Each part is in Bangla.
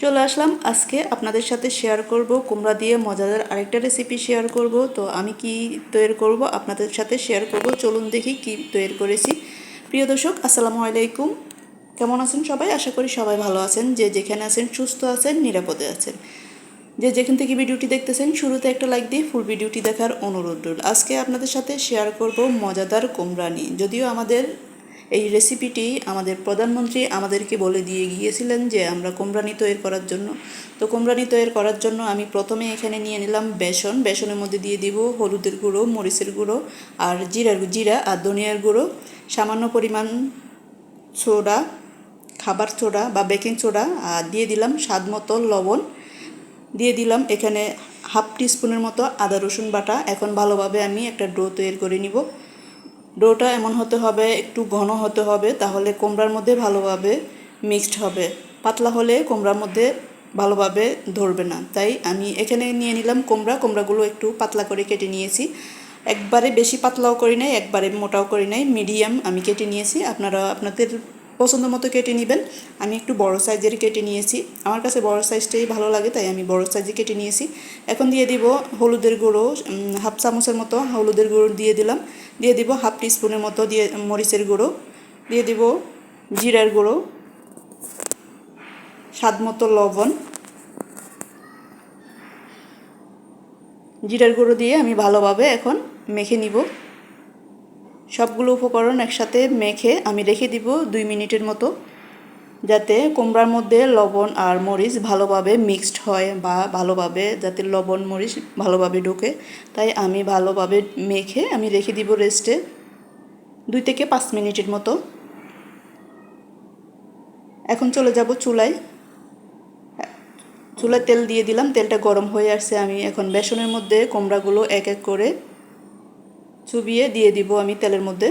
চলে আসলাম। আজকে আপনাদের সাথে শেয়ার করব, কুমড়া দিয়ে মজাদার আরেকটা রেসিপি শেয়ার করব। তো আমি কি তৈরি করব, আপনাদের সাথে শেয়ার করব। চলুন দেখি কি তৈরি করেছি। প্রিয় দর্শক, আসসালামু আলাইকুম। কেমন আছেন সবাই? আশা করি সবাই ভালো আছেন। যে যেখানে আছেন, সুস্থ আছেন, নিরাপদে আছেন। যে যেখান থেকে ভিডিওটি দেখতেছেন, শুরুতে একটা লাইক দিয়ে ফুল ভিডিওটি দেখার অনুরোধ রইল। আজকে আপনাদের সাথে শেয়ার করব মজাদার কুমড়া নিয়ে। যদিও আমাদের এই রেসিপিটি আমাদের প্রধানমন্ত্রী আমাদেরকে বলে দিয়ে গিয়েছিলেন যে আমরা কোমরানি তৈরি করার জন্য। তো কোমরানি তৈরি করার জন্য আমি প্রথমে এখানে নিয়ে নিলাম বেসন। বেসনের মধ্যে দিয়ে দিব হলুদের গুঁড়ো, মরিচের গুঁড়ো আর জিরার জিরা আর ধনিয়ার গুঁড়ো। সামান্য পরিমাণ সোডা খাবার সোডা বা বেকিং সোডা আর দিয়ে দিলাম স্বাদ মতো লবণ। দিয়ে দিলাম এখানে হাফ টিস্পুনের মতো আদা রসুন বাটা। এখন ভালোভাবে আমি একটা ডো তৈরি করে নিব। ডোটা এমন হতে হবে, একটু ঘন হতে হবে, তাহলে কোমরার মধ্যে ভালোভাবে মিক্সড হবে। পাতলা হলে কোমরার মধ্যে ভালোভাবে ধরবে না। তাই আমি এখানে নিয়ে নিলাম কোমরা কোমরাগুলো একটু পাতলা করে কেটে নিয়েছি। একবারে বেশি পাতলাও করি নাই, একবারে মোটাও করি নাই, মিডিয়াম আমি কেটে নিয়েছি। আপনারা, আপনাদের পছন্দ মতো কেটে নেবেন। আমি একটু বড় সাইজের কেটে নিয়েছি। আমার কাছে বড় সাইজটাই ভালো লাগে, তাই আমি বড় সাইজে কেটে নিয়েছি। এখন দিয়ে দিব হলুদের গুঁড়ো হাফ চামচের মতো হলুদের গুঁড়ো দিয়ে দিলাম। দিয়ে দিব হাফ টিস্পুনের মতো দিয়ে, মরিচের গুঁড়ো। দিয়ে দিব জিরার গুঁড়ো। স্বাদ মতো লবণ। জিরার গুঁড়ো দিয়ে আমি ভালোভাবে এখন মেখে নিব। সবগুলো উপকরণ একসাথে মেখে আমি রেখে দিব দুই মিনিটের মতো, যাতে কুমড়ার মধ্যে লবণ আর মরিচ ভালোভাবে মিক্সড হয় বা ভালোভাবে, যাতে লবণ, মরিচ ভালোভাবে ঢোকে। তাই আমি ভালোভাবে মেখে আমি রেখে দিব রেস্টে দুই থেকে পাঁচ মিনিটের মতো। এখন চলে যাব চুলায়। চুলায় তেল দিয়ে দিলাম, তেলটা গরম হয়ে আসছে। আমি এখন বেসনের মধ্যে কুমড়াগুলো এক এক করে চুবিয়ে দিয়ে দিব আমি তেলের মধ্যে।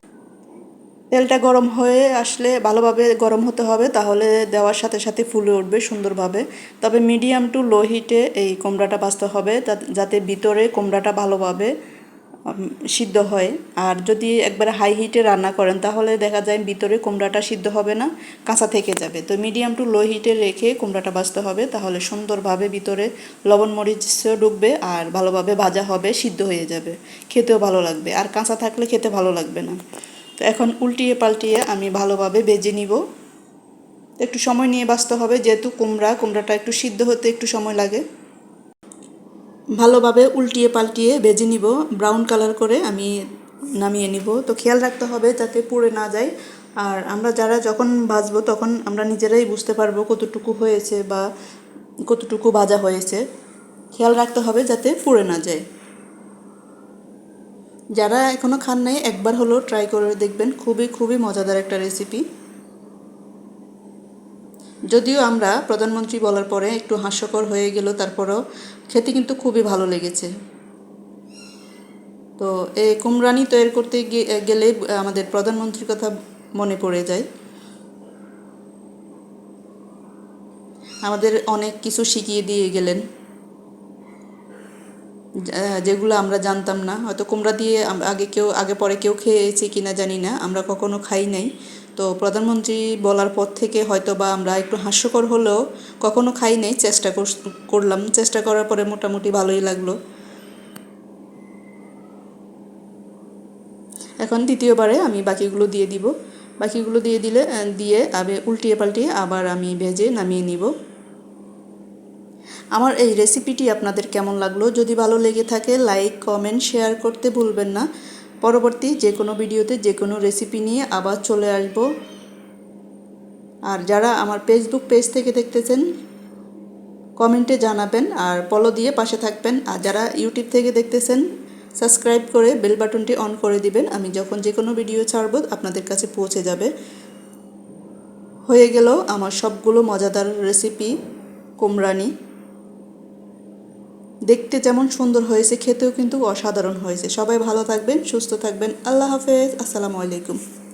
তেলটা গরম হয়ে আসলে ভালোভাবে গরম হতে হবে, তাহলে দেওয়ার সাথে সাথে ফুলে উঠবে সুন্দরভাবে। তবে মিডিয়াম টু লো হিটে এই কোমড়াটা বাঁচতে হবে যাতে ভিতরে কোমড়াটা ভালোভাবে সিদ্ধ হয়। আর যদি একবারে হাই হিটে রান্না করেন, তাহলে দেখা যায় ভিতরে কুমড়াটা সিদ্ধ হবে না, কাঁচা থেকে যাবে। তো মিডিয়াম টু লো হিটে রেখে কুমড়াটা বাঁচতে হবে, তাহলে সুন্দরভাবে ভিতরে লবণ মরিচও ঢুকবে আর ভালোভাবে ভাজা হবে, সিদ্ধ হয়ে যাবে। খেতেও ভালো লাগবে। আর কাঁচা থাকলে খেতে ভালো লাগবে না। তো এখন উল্টিয়ে পাল্টিয়ে আমি ভালোভাবে বেজে নিব। একটু সময় নিয়ে বাঁচতে হবে, যেহেতু কুমড়া, কুমড়াটা একটু সিদ্ধ হতে একটু সময় লাগে। ভালোভাবে উল্টিয়ে পাল্টিয়ে ভেজে নিব ব্রাউন কালার করে আমি নামিয়ে নিব। তো খেয়াল রাখতে হবে যাতে পুড়ে না যায়। আর আমরা যারা যখন ভাজবো তখন আমরা নিজেরাই বুঝতে পারব কতটুকু হয়েছে বা কতটুকু ভাজা হয়েছে। খেয়াল রাখতে হবে যাতে পুড়ে না যায়। যারা এখনও খান নাই, একবার হলেও ট্রাই করে দেখবেন। খুবই খুবই মজাদার একটা রেসিপি যদিও আমরা প্রধানমন্ত্রী বলার পরে একটু হাস্যকর হয়ে গেল, তারপরেও খেতে কিন্তু খুবই ভালো লেগেছে। তো এই কুমরানি তৈরি করতে গেলে আমাদের প্রধানমন্ত্রীর কথা মনে পড়ে যায়। আমাদের অনেক কিছু শিখিয়ে দিয়ে গেলেন। যেগুলো আমরা জানতাম না। হয়তো কুমড়া দিয়ে আগে কেউ, আগে পরে কেউ খেয়েছে কিনা জানি না। আমরা কখনো খাই নাই। তো প্রধানমন্ত্রী বলার পর থেকে হয়তো বা আমরা একটু হাস্যকর হলেও কখনো খাই নাই, চেষ্টা করলাম। চেষ্টা করার পরে মোটামুটি ভালোই লাগল। এখন দ্বিতীয়বারে আমি বাকিগুলো দিয়ে দিব। বাকিগুলো দিয়ে দিলে দিয়ে আবে, উল্টিয়ে পাল্টিয়ে আবার আমি ভেজে নামিয়ে নিব। আমার এই রেসিপিটি আপনাদের কেমন লাগল? যদি ভালো লেগে থাকে লাইক কমেন্ট শেয়ার করতে ভুলবেন না। পরবর্তী যে কোনো ভিডিওতে যে কোনো রেসিপি নিয়ে আবার চলে আসব। আর যারা আমার ফেসবুক পেজ থেকে দেখতেছেন কমেন্টে জানাবেন আর ফলো দিয়ে পাশে থাকবেন। আর যারা ইউটিউব থেকে দেখতেছেন সাবস্ক্রাইব করে বেল বাটনটি অন করে দিবেন। আমি যখন যে কোনো ভিডিও ছাড়ব, আপনাদের কাছে পৌঁছে যাবে। হয়ে গেল আমার সবগুলো মজাদার রেসিপি কুমরানি দেখতে যেমন সুন্দর হয়েছে, খেতেও কিন্তু অসাধারণ হয়েছে। সবাই ভালো থাকবেন, সুস্থ থাকবেন। আল্লাহ হাফেজ। আসসালামু আলাইকুম।